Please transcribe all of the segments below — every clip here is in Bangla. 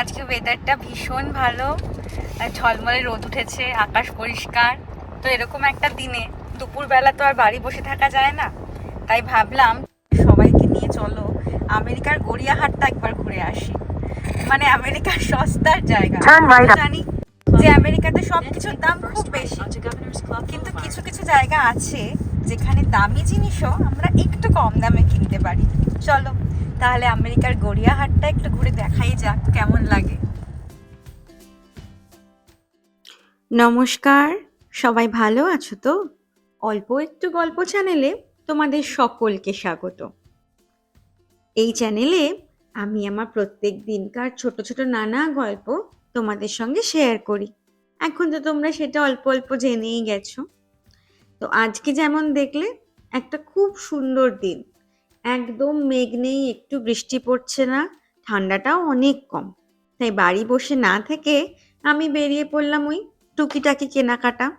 আজকে ওয়েদারটা ভীষণ ভালো। ঝলমলে রোদ উঠেছে আকাশ পরিষ্কার। তো এরকম একটা দিনে দুপুরবেলা তো আর বাড়ি বসে থাকা যায় না। তাই ভাবলাম সবাইকে নিয়ে চলো আমেরিকার গড়িয়াহাটটা একবার ঘুরে আসি। মানে আমেরিকার সস্তার জায়গা. জানি যে আমেরিকাতে সব কিছুর দাম খুব বেশি। কিন্তু কিছু কিছু জায়গা আছে যেখানে দামি জিনিসও আমরা একটু কম দামে কিনতে পারি। চলো। তাহলে আমেরিকার গড়িয়াহাটটা একটু ঘুরে দেখাই যাক কেমন লাগে। নমস্কার, সবাই ভালো আছো তো? অল্প একটু গল্প চ্যানেলে তোমাদের সকলকে স্বাগত। এই চ্যানেলে আমি আমার প্রত্যেক দিনকার ছোট ছোট নানা গল্প তোমাদের সঙ্গে শেয়ার করি। এখন তো তোমরা সেটা অল্প অল্প জেনেই গেছো। তো আজকে যেমন দেখলে, একটা খুব সুন্দর দিন। একদম মেঘ নেই, একটু বৃষ্টি পড়ছে না, ঠান্ডাটাও অনেক কম। তাই বাড়ি বসে না থেকে আমি বেরিয়ে পড়লাম ওই টুকিটাকি কেনাকাটা।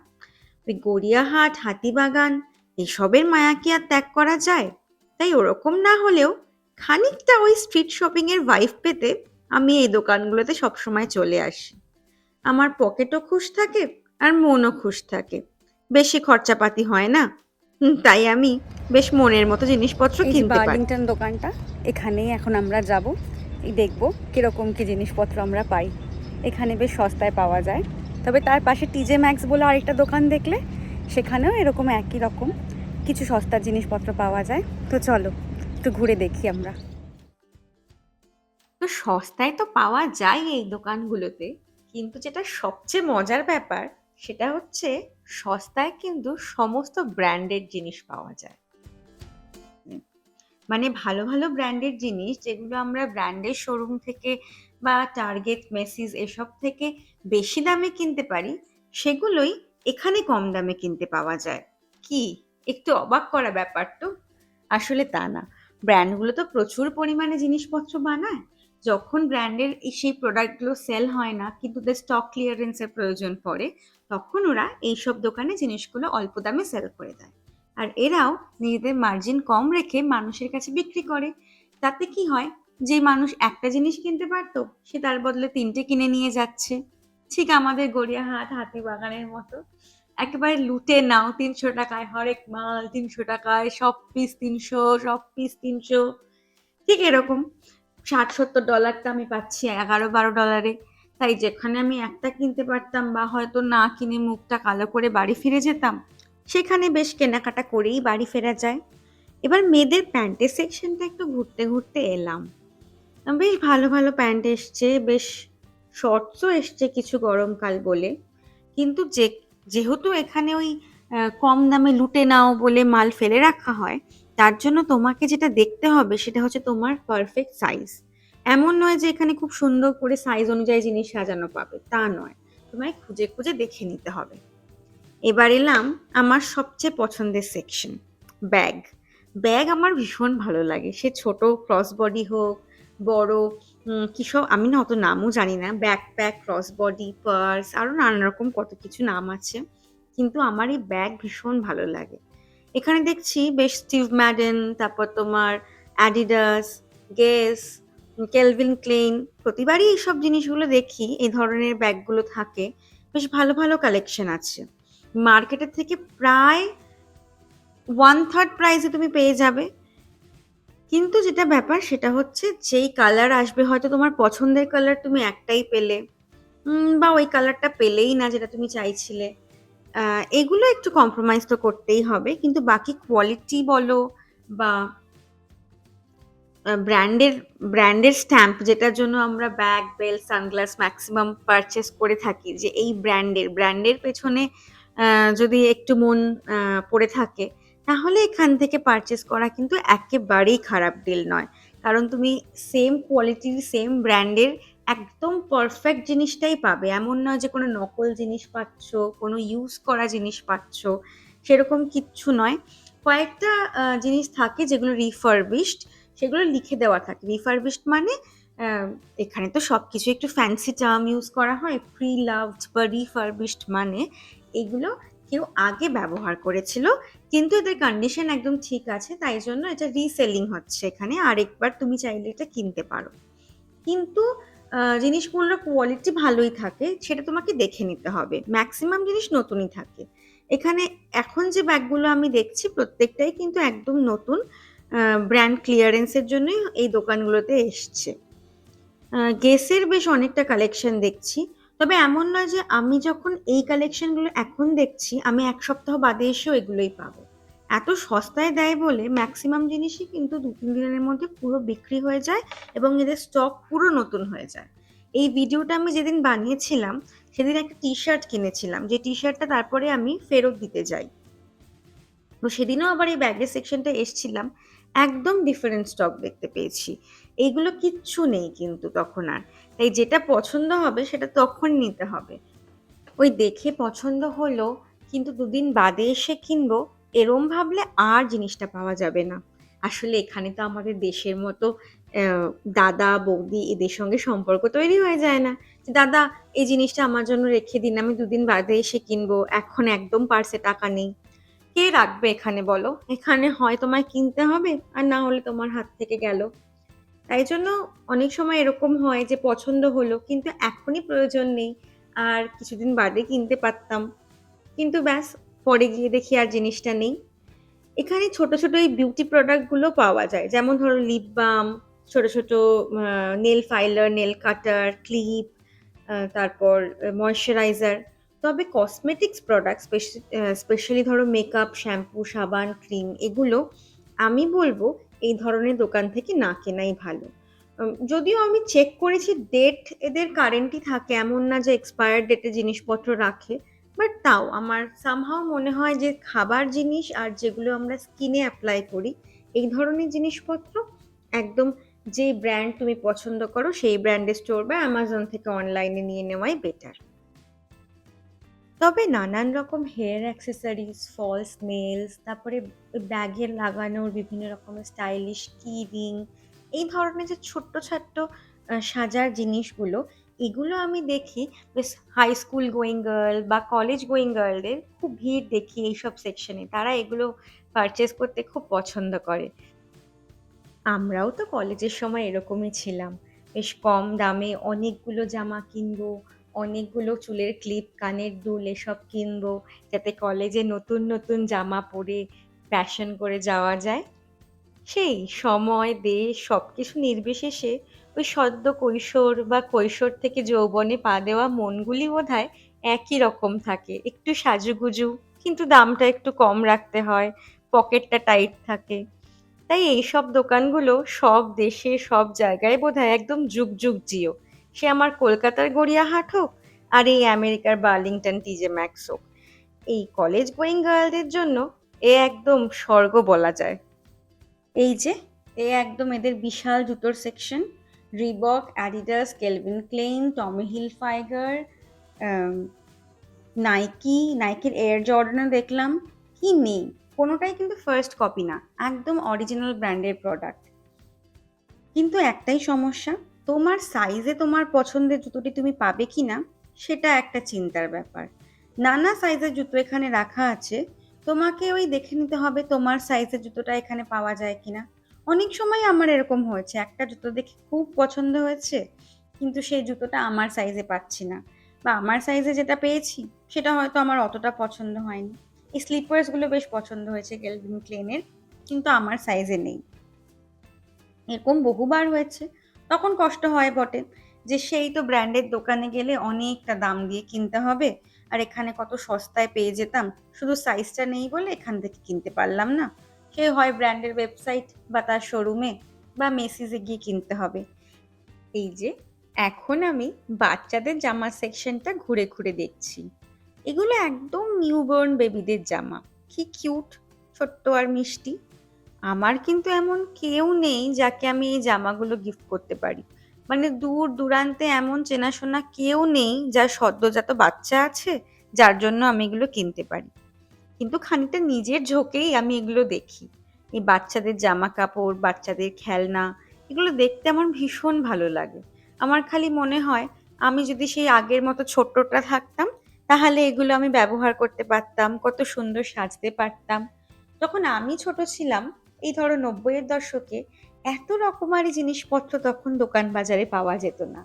ওই গড়িয়াহাট, হাতিবাগান, এসবের মায়া কি আর ত্যাগ করা যায়? তাই ওরকম না হলেও খানিকটা ওই স্ট্রিট শপিংয়ের ভাইভ পেতে আমি এই দোকানগুলোতে সবসময় চলে আসি। আমার পকেটও খুশ থাকে আর মনও খুশ থাকে। বেশি খরচাপাতি হয় না। তাই আমি বেশ মনের মতো জিনিসপত্র কিনতে পারি। বার্লিংটন দোকানটা এখানেই এখন আমরা যাব। এই দেখব কীরকম কি জিনিসপত্র আমরা পাই। এখানে বেশ সস্তায় পাওয়া যায়। তবে তার পাশে টিজে ম্যাক্স বলে আরেকটা দোকান দেখলে সেখানেও এরকম একই রকম কিছু সস্তার জিনিসপত্র পাওয়া যায়। তো চলো একটু ঘুরে দেখি আমরা। তো সস্তায় তো পাওয়া যায় এই দোকানগুলোতে কিন্তু যেটা সবচেয়ে মজার ব্যাপার সেটা হচ্ছে সস্তায় কিন্তু সমস্ত ব্র্যান্ডের জিনিস পাওয়া যায়। মানে ভালো ভালো ব্র্যান্ডের জিনিস যেগুলো আমরা ব্র্যান্ডের শোরুম থেকে বা টার্গেট মেসিস এসব থেকে বেশি দামে কিনতে পারি, সেগুলোই এখানে কম দামে কিনতে পাওয়া যায়। কি? একটু অবাক করা ব্যাপার তো। আসলে তা না। ব্র্যান্ডগুলো তো প্রচুর পরিমাণে জিনিসপত্র বানায়। যখন ব্র্যান্ডের সেই প্রোডাক্টগুলো সেল হয় না, কিন্তু ওদের স্টক ক্লিয়ারেন্সের প্রয়োজন পড়ে তখন ওরা এইসব দোকানে জিনিসগুলো অল্প দামে সেল করে দেয়। আর এরাও নিজেদের মার্জিন কম রেখে মানুষের কাছে বিক্রি করে। তাতে কি হয়? যে মানুষ একটা জিনিস কিনতে পারতো, সে তার বদলে তিনটে কিনে নিয়ে যাচ্ছে। ঠিক আমাদের গড়িয়াহাট হাতিবাগানের মতো। একেবারে লুটে নাও তিনশো টাকায়, হরেক মাল তিনশো টাকায়, সব পিস তিনশো, সব পিস তিনশো। ঠিক এরকম ষাট সত্তর ডলারটা আমি পাচ্ছি, এগারো বারো ডলারে তাই যেখানে আমি একটা কিনতে পারতাম বা হয়তো না কিনে মুখটা কালো করে বাড়ি ফিরে যেতাম, সেখানে বেশ কেনাকাটা করেই বাড়ি ফেরা যায়। এবার মেয়েদের প্যান্টের সেকশনটা একটু ঘুরতে ঘুরতে এলাম। বেশ ভালো ভালো প্যান্ট এসছে, বেশ শর্টসও এসছে কিছু গরমকাল বলে। কিন্তু যে, যেহেতু এখানে ওই কম দামে লুটে নাও বলে মাল ফেলে রাখা হয়, তার জন্য তোমাকে যেটা দেখতে হবে সেটা হচ্ছে তোমার পারফেক্ট সাইজ এমন নয় যে এখানে খুব সুন্দর করে সাইজ অনুযায়ী জিনিস সাজানো পাবে তা নয়। তোমায় খুঁজে খুঁজে দেখে নিতে হবে। এবার এলাম আমার সবচেয়ে পছন্দের সেকশন ব্যাগ ব্যাগ আমার ভীষণ ভালো লাগে। সে ছোট ক্রস বডি হোক বড় উম, কি সব আমি না অত নামও জানি না। ব্যাকপ্যাক ক্রস বডি পার্স আরও নানান রকম কত কিছু নাম আছে। কিন্তু আমার এই ব্যাগ ভীষণ ভালো লাগে। এখানে দেখছি বেশ স্টিভ ম্যাডেন তারপর তোমার অ্যাডিডাস গেস কেলভিন ক্লেইন প্রতিবারই এইসব জিনিসগুলো দেখি, এই ধরনের ব্যাগগুলো থাকে, বেশ ভালো ভালো কালেকশন আছে। মার্কেটের থেকে প্রায় ওয়ান থার্ড প্রাইসে তুমি পেয়ে যাবে। কিন্তু যেটা ব্যাপার, সেটা হচ্ছে যেই কালার আসবে, হয়তো তোমার পছন্দের কালার তুমি একটাই পেলে বা ওই কালারটা পেলেই না যেটা তুমি চাইছিলে। এগুলো একটু কম্প্রোমাইজ তো করতেই হবে, কিন্তু বাকি কোয়ালিটি বলো বা ব্র্যান্ডের ব্র্যান্ডের স্ট্যাম্প যেটার জন্য আমরা bag, belt, sunglass maximum purchase করে থাকি, যে এই ব্র্যান্ডের ব্র্যান্ডের পেছনে যদি একটু মন পড়ে থাকে, তাহলে এখান থেকে পারচেস করা কিন্তু একেবারেই খারাপ ডিল নয়। কারণ তুমি সেম কোয়ালিটির সেম ব্র্যান্ডের একদম পারফেক্ট জিনিসটাই পাবে। এমন নয় যে কোনো নকল জিনিস পাচ্ছ, কোনো ইউজ করা জিনিস পাচ্ছ, সেরকম কিচ্ছু নয়। কয়েকটা জিনিস থাকে যেগুলো রিফারবিশড সেগুলো লিখে দেওয়া থাকে। রিফারবিশড মানে এখানে তো সব কিছু একটু ফ্যান্সি টার্ম ইউজ করা হয়। প্রি লাভড বা রিফারবিশড মানে এগুলো কেউ আগে ব্যবহার করেছিল, কিন্তু এদের কন্ডিশন একদম ঠিক আছে, তাই জন্য এটা রিসেলিং হচ্ছে এখানে। আরেকবার তুমি চাইলে এটা কিনতে পারো। কিন্তু জিনিসগুলোর কোয়ালিটি ভালোই থাকে, সেটা তোমাকে দেখে নিতে হবে। ম্যাক্সিমাম জিনিস নতুনই থাকে। এখানে এখন যে ব্যাগগুলো আমি দেখছি, প্রত্যেকটাই কিন্তু একদম নতুন। ব্র্যান্ড ক্লিয়ারেন্সের জন্যই এই দোকানগুলোতে এসছে। গেসের বেশ অনেকটা কালেকশন দেখছি। তবে এমন নয় যে আমি যখন এই কালেকশনগুলো এখন দেখছি, আমি এক সপ্তাহ বাদে এসেও এগুলোই পাবো। এত সস্তায় দেয় বলে ম্যাক্সিমাম জিনিসই কিন্তু দু তিন দিনের মধ্যে পুরো বিক্রি হয়ে যায় এবং এদের স্টক পুরো নতুন হয়ে যায়। এই ভিডিওটা আমি যেদিন বানিয়েছিলাম, সেদিন একটা টি শার্ট কিনেছিলাম। যে টি শার্টটা তারপরে আমি ফেরত দিতে যাই। তো সেদিনও আবার এই ব্যাগের সেকশনটা এসছিলাম। একদম ডিফারেন্ট স্টক দেখতে পেয়েছি। এইগুলো কিচ্ছু নেই কিন্তু তখন আর। তাই যেটা পছন্দ হবে সেটা তখন নিতে হবে। ওই দেখে পছন্দ হলো, কিন্তু দুদিন বাদে এসে কিনবো, এরম ভাবলে আর জিনিসটা পাওয়া যাবে না। আসলে এখানে তো আমাদের দেশের মতো দাদা, বৌদি এদের সঙ্গে সম্পর্ক তৈরি হয়ে যায় না। যে, দাদা, এই জিনিসটা আমার জন্য রেখে দিন, আমি দুদিন বাদে এসে কিনবো, এখন একদম পার্সে টাকা নেই। কে রাখবে এখানে বলো? এখানে হয় তোমায় কিনতে হবে আর না হলে তোমার হাত থেকে গেল। তাই জন্য অনেক সময় এরকম হয় যে পছন্দ হলো, কিন্তু এখনই প্রয়োজন নেই। আর কিছুদিন বাদে কিনতে পারতাম। কিন্তু ব্যাস, পরে গিয়ে দেখি আর জিনিসটা নেই। এখানে ছোট ছোট এই বিউটি প্রোডাক্টগুলো পাওয়া যায়। যেমন ধরো লিপ বাম ছোট ছোট nail filer nail cutter clip তারপর ময়শ্চারাইজার তবে কসমেটিক্স প্রোডাক্ট স্পেশালি ধরো মেকআপ শ্যাম্পু সাবান ক্রিম এগুলো আমি বলব এই ধরনের দোকান থেকে না কেনাই ভালো। যদিও আমি চেক করেছি ডেট এদের কারেন্টই থাকে, এমন না যে এক্সপায়ার ডেটে জিনিসপত্র রাখে বাট তাও আমার সামহাও মনে হয় যে খাবার জিনিস আর যেগুলো আমরা স্কিনে অ্যাপ্লাই করি, এই ধরনের জিনিসপত্র একদম যে ব্র্যান্ড তুমি পছন্দ করো, সেই ব্র্যান্ডের স্টোর বা অ্যামাজন থেকে অনলাইনে নিয়ে নেওয়াই বেটার তবে নানান রকম হেয়ার অ্যাক্সেসরিজ ফলস নেলস তারপরে ব্যাগের লাগানোর বিভিন্ন রকমের স্টাইলিশ কি রিং এই ধরনের যে ছোট্ট ছোট্ট সাজার জিনিসগুলো, এগুলো আমি দেখি বেশ হাই স্কুল গোয়িং গার্ল বা কলেজ গোয়িং গার্লদের খুব ভিড় দেখি এইসব সেকশনে তারা এগুলো পারচেস করতে খুব পছন্দ করে। আমরাও তো কলেজের সময় এরকমই ছিলাম। বেশ কম দামে অনেকগুলো জামা কিনবো অনেকগুলো চুলের ক্লিপ কানের দুল এসব কিনবো যাতে কলেজে নতুন নতুন জামা পরে ফ্যাশন করে যাওয়া যায়। সেই সময়, দেশ সব কিছু নির্বিশেষে ওই সদ্য কৈশোর বা কৈশোর থেকে যৌবনে পা দেওয়া মনগুলি বোধহয় একই রকম থাকে। একটু সাজুগুজু, কিন্তু দামটা একটু কম রাখতে হয়, পকেটটা টাইট থাকে। তাই এইসব দোকানগুলো সব দেশে, সব জায়গায় বোধহয় একদম যুগ যুগ জিও। সে আমার কলকাতার গড়িয়াহাট হোক আর এই আমেরিকার বার্লিংটন টিজে ম্যাক্স হোক। এই কলেজ গোয়িং গার্লদের জন্য এ একদম স্বর্গ বলা যায়। এই যে এ একদম এদের বিশাল জুতোর section Reebok Adidas Calvin Klein Tommy Hilfiger Nike নাইকির air জর্ডানও দেখলাম। কি নেই? কোনোটাই কিন্তু ফার্স্ট কপি না, একদম অরিজিনাল ব্র্যান্ডের প্রোডাক্ট কিন্তু একটাই সমস্যা তোমার সাইজে তোমার পছন্দের জুতোটি তুমি পাবে কি না সেটা একটা চিন্তার ব্যাপার। নানা সাইজের জুতো এখানে রাখা আছে। তোমাকে ওই দেখে নিতে হবে তোমার সাইজের জুতোটা এখানে পাওয়া যায় কিনা। অনেক সময় আমার এরকম হয়েছে, একটা জুতো দেখে খুব পছন্দ হয়েছে, কিন্তু সেই জুতোটা আমার সাইজে পাচ্ছি না। বা আমার সাইজে যেটা পেয়েছি, সেটা হয়তো আমার অতটা পছন্দ হয়নি। এই স্লিপার্সগুলো বেশ পছন্দ হয়েছে কেলভিন ক্লেনের কিন্তু আমার সাইজে নেই। এরকম বহুবার হয়েছে। তখন কষ্ট হয় বটে যে সেই তো ব্র্যান্ডের দোকানে গেলে অনেকটা দাম দিয়ে কিনতে হবে। আর এখানে কত সস্তায় পেয়ে যেতাম। শুধু সাইজটা নেই বলে এখান থেকে কিনতে পারলাম না। সে হয় ব্র্যান্ডের ওয়েবসাইট বা তার শোরুমে বা মেসিজে গিয়ে কিনতে হবে। এই যে এখন আমি বাচ্চাদের জামা সেকশনটা ঘুরে ঘুরে দেখছি। এগুলো একদম নিউবর্ন বেবিদের জামা। কি কিউট ছোট্ট আর মিষ্টি। আমার কিন্তু এমন কেউ নেই যাকে আমি এই জামাগুলো গিফট করতে পারি। মানে দূর দূরান্তে এমন চেনাশোনা কেউ নেই যার সদ্যজাত বাচ্চা আছে, যার জন্য আমি এগুলো কিনতে পারি। কিন্তু খানিকটা নিজের ঝোঁকেই আমি এগুলো দেখি। এই বাচ্চাদের জামা কাপড়, বাচ্চাদের খেলনা, এগুলো দেখতে আমার ভীষণ ভালো লাগে। আমার খালি মনে হয় আমি যদি সেই আগের মতো ছোট্টটা থাকতাম, তাহলে এগুলো আমি ব্যবহার করতে পারতাম, কত সুন্দর সাজতে পারতাম। যখন আমি ছোট ছিলাম এই ধরো নব্বইয়ের দশকে এত রকমারি জিনিসপত্র তখন দোকান বাজারে পাওয়া যেত না।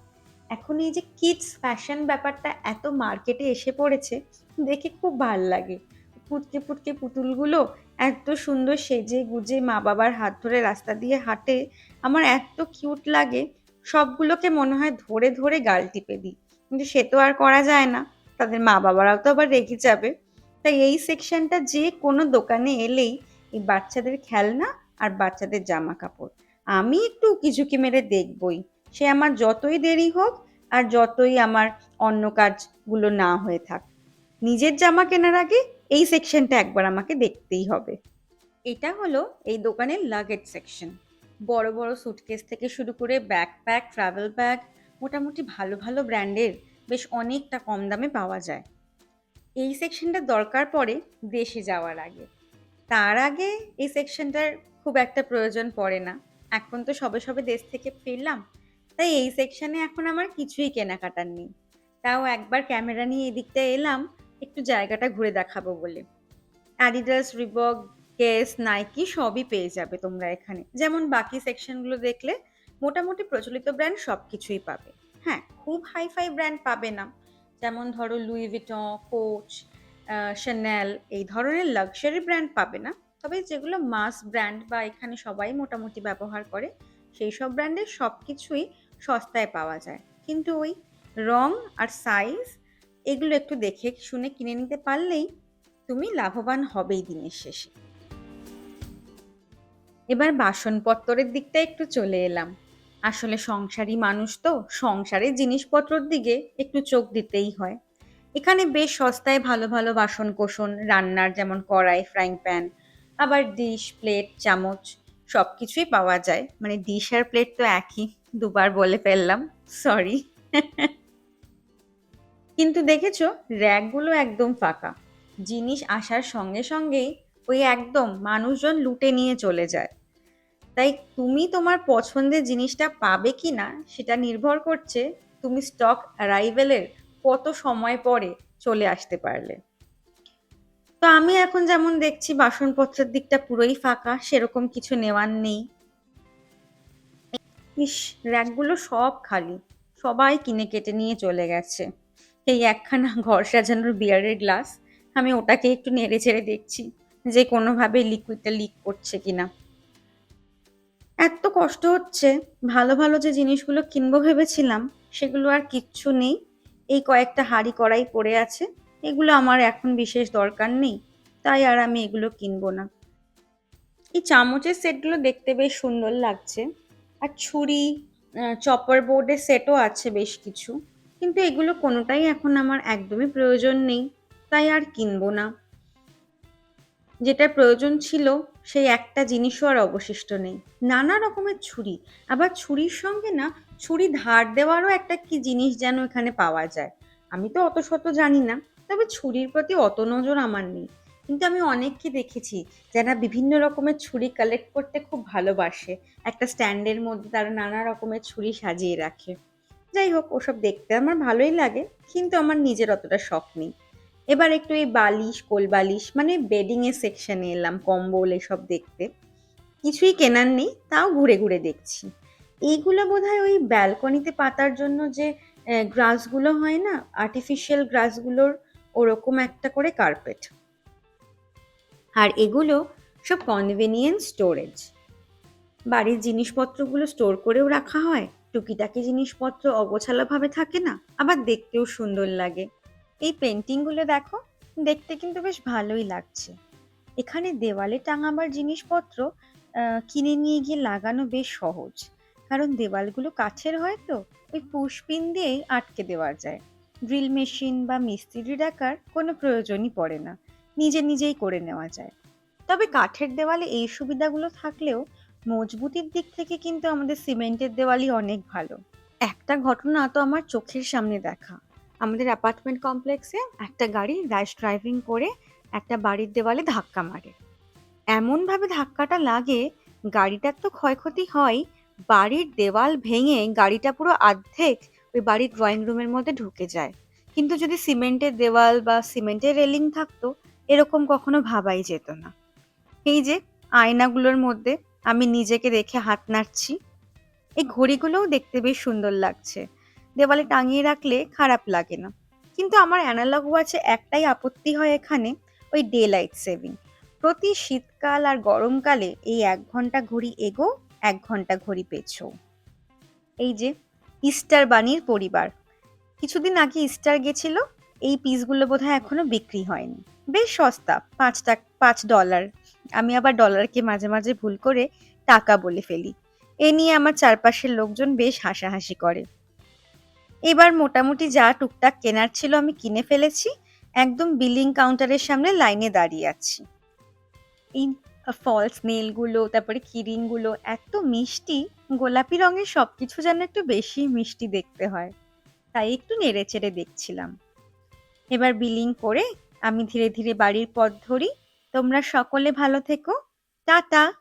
এখন এই যে কিডস ফ্যাশন ব্যাপারটা এত মার্কেটে এসে পড়েছে, দেখে খুব ভালো লাগে। পুটকে পুটকে পুতুলগুলো এত সুন্দর সেজে গুজে মা বাবার হাত ধরে রাস্তা দিয়ে হাঁটে, আমার এত কিউট লাগে, সবগুলোকে মনে হয় ধরে ধরে গাল টিপে দিই। কিন্তু সে তো আর করা যায় না, তাদের মা বাবারাও তো আবার রেগে যাবে। তাই এই সেকশনটা যে কোনো দোকানে এলেই এই বাচ্চাদের খেলনা আর বাচ্চাদের জামা কাপড় আমি একটু উকিঝুঁকি মেরে দেখবই। সে আমার যতই দেরি হোক আর যতই আমার অন্য কাজগুলো না হয়ে থাক। নিজের জামা কেনার আগে এই সেকশনটা একবার আমাকে দেখতেই হবে। এটা হলো এই দোকানের লাগেজ সেকশন বড় বড় সুটকেস থেকে শুরু করে ব্যাকপ্যাক ট্রাভেল ব্যাগ মোটামুটি ভালো ভালো ব্র্যান্ডের বেশ অনেকটা কম দামে পাওয়া যায়। এই সেকশনটা দরকার পড়ে দেশে যাওয়ার আগে। তার আগে এই সেকশনটার খুব একটা প্রয়োজন পড়ে না। এখন তো সবে সবে দেশ থেকে ফিরলাম, তাই এই সেকশনে এখন আমার কিছুই কেনাকাটার নেই। তাও একবার ক্যামেরা নিয়ে এদিকটা এলাম, একটু জায়গাটা ঘুরে দেখাবো বলে। অ্যাডিডাস রিবক কেস নাইকি সবই পেয়ে যাবে তোমরা এখানে। যেমন বাকি সেকশনগুলো দেখলে মোটামুটি প্রচলিত ব্র্যান্ড সব কিছুই পাবে। হ্যাঁ খুব হাইফাই ব্র্যান্ড পাবে না। যেমন ধরো লুই ভিটন কোচ শ্যানেল এই ধরনের লাক্সারি ব্র্যান্ড পাবে না। তবে যেগুলো মাস ব্র্যান্ড বা এখানে সবাই মোটামুটি ব্যবহার করে, সেই সব ব্র্যান্ডের সব কিছুই সস্তায় পাওয়া যায়। কিন্তু ওই রং আর সাইজ এগুলো একটু দেখে শুনে কিনে নিতে পারলেই তুমি লাভবান হবেই দিনের শেষে। এবার বাসনপত্রের দিকটা একটু চলে এলাম। আসলে সংসারী মানুষ তো সংসারের জিনিসপত্রের দিকে একটু চোখ দিতেই হয়। এখানে বেশ সস্তায় ভালো ভালো বাসন কোসন রান্নার যেমন কড়াই ফ্রাইং প্যান আবার ডিশ প্লেট চামচ সব কিছুই পাওয়া যায়। মানে ডিশ আর প্লেট তো একই, দুবার বলে ফেললাম সরি কিন্তু দেখেছ, র্যাকগুলো একদম ফাঁকা। জিনিস আসার সঙ্গে সঙ্গেই ওই একদম মানুষজন লুটে নিয়ে চলে যায়। তাই তুমি তোমার পছন্দের জিনিসটা পাবে কি না সেটা নির্ভর করছে তুমি স্টক অ্যারাইভেলের কত সময় পরে চলে আসতে পারলে। তো আমি এখন যেমন দেখছি বাসনপত্রের দিকটা পুরোই ফাঁকা, সেরকম কিছু নেওয়ার নেই। ইস, র্যাকগুলো সব খালি। সবাই কিনে কেটে নিয়ে চলে গেছে। এই একখানা ঘর সাজানোর বিয়ারের গ্লাস, আমি ওটাকে একটু নেড়ে চেড়ে দেখছি যে কোনোভাবে লিকুইডটা লিক করছে কিনা। এত কষ্ট হচ্ছে, ভালো ভালো যে জিনিসগুলো কিনবো ভেবেছিলাম, সেগুলো আর কিচ্ছু নেই। এই কয়েকটা হাঁড়ি কড়াই পড়ে আছে। এগুলো আমার এখন বিশেষ দরকার নেই, তাই আর আমি এগুলো কিনবো না। এই চামচের সেটগুলো দেখতে বেশ সুন্দর লাগছে। আর ছুরি চপার বোর্ডের সেটও আছে বেশ কিছু। কিন্তু এগুলো কোনোটাই এখন আমার একদমই প্রয়োজন নেই, তাই আর কিনবো না। যেটা প্রয়োজন ছিল, সেই একটা জিনিসও আর অবশিষ্ট নেই। নানা রকমের ছুরি, আবার ছুরির সঙ্গে না ছুরি ধার দেওয়ারও একটা কি জিনিস যেন এখানে পাওয়া যায়। আমি তো অত শত জানি না, তবে ছুরির প্রতি অত নজর আমার নেই। কিন্তু আমি অনেককে দেখেছি যারা বিভিন্ন রকমের ছুরি কালেক্ট করতে খুব ভালোবাসে। একটা স্ট্যান্ডের মধ্যে তারা নানা রকমের ছুরি সাজিয়ে রাখে। যাই হোক, ওসব দেখতে আমার ভালোই লাগে, কিন্তু আমার নিজের অতটা শখ নেই। এবার একটু এই বালিশ, কোল বালিশ মানে বেডিং এর সেকশনে এলাম, কম্বল এসব দেখতে। কিছুই কেনার নেই, তাও ঘুরে ঘুরে দেখছি। এইগুলো বোধহয় ওই ব্যালকনিতে পাতার জন্য যে গ্রাসগুলো হয় না আর্টিফিশিয়াল গ্রাসগুলোর ওরকম একটা করে কার্পেট আর এগুলো সব কনভেনিয়েন্স স্টোরেজ বাড়ির জিনিসপত্রগুলো স্টোর করেও রাখা হয়, টুকিটাকি জিনিসপত্র অগোছালোভাবে থাকে না, আবার দেখতেও সুন্দর লাগে। এই পেন্টিংগুলো দেখো, দেখতে কিন্তু বেশ ভালোই লাগছে। এখানে দেওয়ালে টাঙাবার জিনিসপত্র কিনে নিয়ে গিয়ে লাগানো বেশ সহজ। কারণ দেওয়ালগুলো কাছের হয় তো, ওই পুষ্পিন দিয়েই আটকে দেওয়া যায়। ড্রিল মেশিন বা মিস্ত্রি ডাকার কোনো প্রয়োজনই পড়ে না, নিজে নিজেই করে নেওয়া যায়। তবে কাঠের দেওয়ালে এই সুবিধাগুলো থাকলেও মজবুতির দিক থেকে কিন্তু আমাদের সিমেন্টের দেওয়ালই অনেক ভালো। একটা ঘটনা তো আমার চোখের সামনে দেখা। আমাদের অ্যাপার্টমেন্ট কমপ্লেক্সে একটা গাড়ি র্যাশ ড্রাইভিং করে একটা বাড়ির দেওয়ালে ধাক্কা মারে। এমনভাবে ধাক্কাটা লাগে, গাড়িটার তো ক্ষয়ক্ষতি হয় বাড়ির দেওয়াল ভেঙে গাড়িটা পুরো অর্ধেক ওই বাড়ির ড্রয়িং রুমের মধ্যে ঢুকে যায়। কিন্তু যদি সিমেন্টের দেওয়াল বা সিমেন্টের রেলিং থাকতো, এরকম কখনো ভাবাই যেত না। এই যে আয়নাগুলোর মধ্যে আমি নিজেকে দেখে হাত নাড়ছি, এই ঘড়িগুলোও দেখতে বেশ সুন্দর লাগছে। দেওয়ালে টাঙিয়ে রাখলে খারাপ লাগে না। কিন্তু আমার অ্যানালগ ওয়াচে একটাই আপত্তি হয় এখানে, ওই ডে লাইট সেভিং প্রতি শীতকাল আর গরমকালে এই এক ঘণ্টা ঘড়ি এগো এক ঘণ্টা ঘড়ি পেছো এই যে ইস্টার বাণীর পরিবার। কিছুদিন আগে ইস্টার গেছিল, এই পিসগুলো বোধহয় এখনও বিক্রি হয়নি। বেশ সস্তা, পাঁচ টাকা, পাঁচ ডলার। আমি আবার ডলারকে মাঝে মাঝে ভুল করে টাকা বলে ফেলি। এ নিয়ে আমার চারপাশের লোকজন বেশ হাসাহাসি করে। এবার মোটামুটি যা টুকটাক কেনার ছিল আমি কিনে ফেলেছি, একদম বিলিং কাউন্টারের সামনে লাইনে দাঁড়িয়ে আছি। এই ফলস নেলগুলো তারপরে কিরিংগুলো এত মিষ্টি, গোলাপি রঙের সব কিছু যেন একটু বেশি মিষ্টি দেখতে হয়। তাই একটু নেড়ে চেড়ে দেখছিলাম। এবার বিলিং করে আমি ধীরে ধীরে বাড়ির পথ ধরি। তোমরা সকলে ভালো থেকো। টাটা!